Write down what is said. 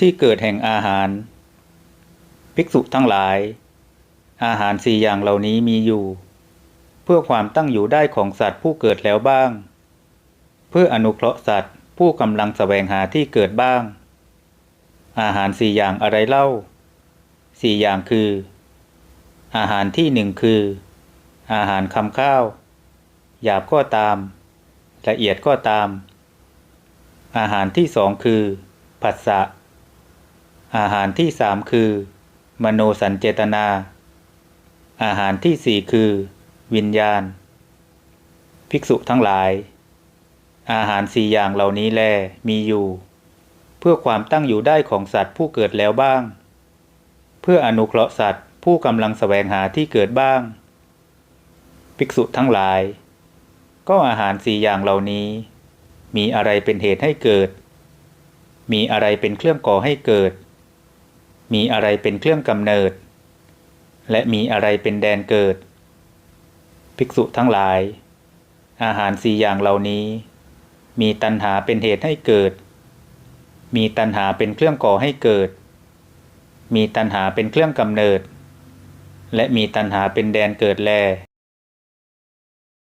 ที่เกิดแห่งอาหาร ภิกษุทั้งหลาย อาหารสี่อย่างเหล่านี้มีอยู่ เพื่อความตั้งอยู่ได้ของสัตว์ผู้เกิดแล้วบ้าง เพื่ออนุเคราะห์สัตว์ผู้กำลังแสวงหาที่เกิดบ้าง อาหารสี่อย่างอะไรเล่าสี่อย่างคือ อาหารที่หนึ่งคือ อาหารคำข้าว หยาบก็ตาม ละเอียดก็ตาม อาหารที่สองคือผัสสะ อาหารที่สามคือ มโนสัญเจตนา อาหารที่สี่คือ วิญญาณ ภิกษุทั้งหลาย อาหารสี่อย่างเหล่านี้แลมีอยู่ เพื่อความตั้งอยู่ได้ของสัตว์ผู้เกิดแล้วบ้าง เพื่ออนุเคราะห์สัตว์ผู้กำลังแสวงหาที่เกิดบ้าง ภิกษุทั้งหลาย ก็อาหารสี่อย่างเหล่านี้ มีอะไรเป็นเหตุให้เกิด มีอะไรเป็นเครื่องก่อให้เกิด มีอะไรเป็นเครื่องกำเนิด และมีอะไรเป็นแดนเกิด ภิกษุทั้งหลาย อาหารสี่อย่างเหล่านี้ มีตัณหาเป็นเหตุให้เกิด มีตัณหาเป็นเครื่องก่อให้เกิด มีตัณหาเป็นเครื่องกำเนิด และมีตัณหาเป็นแดนเกิดแล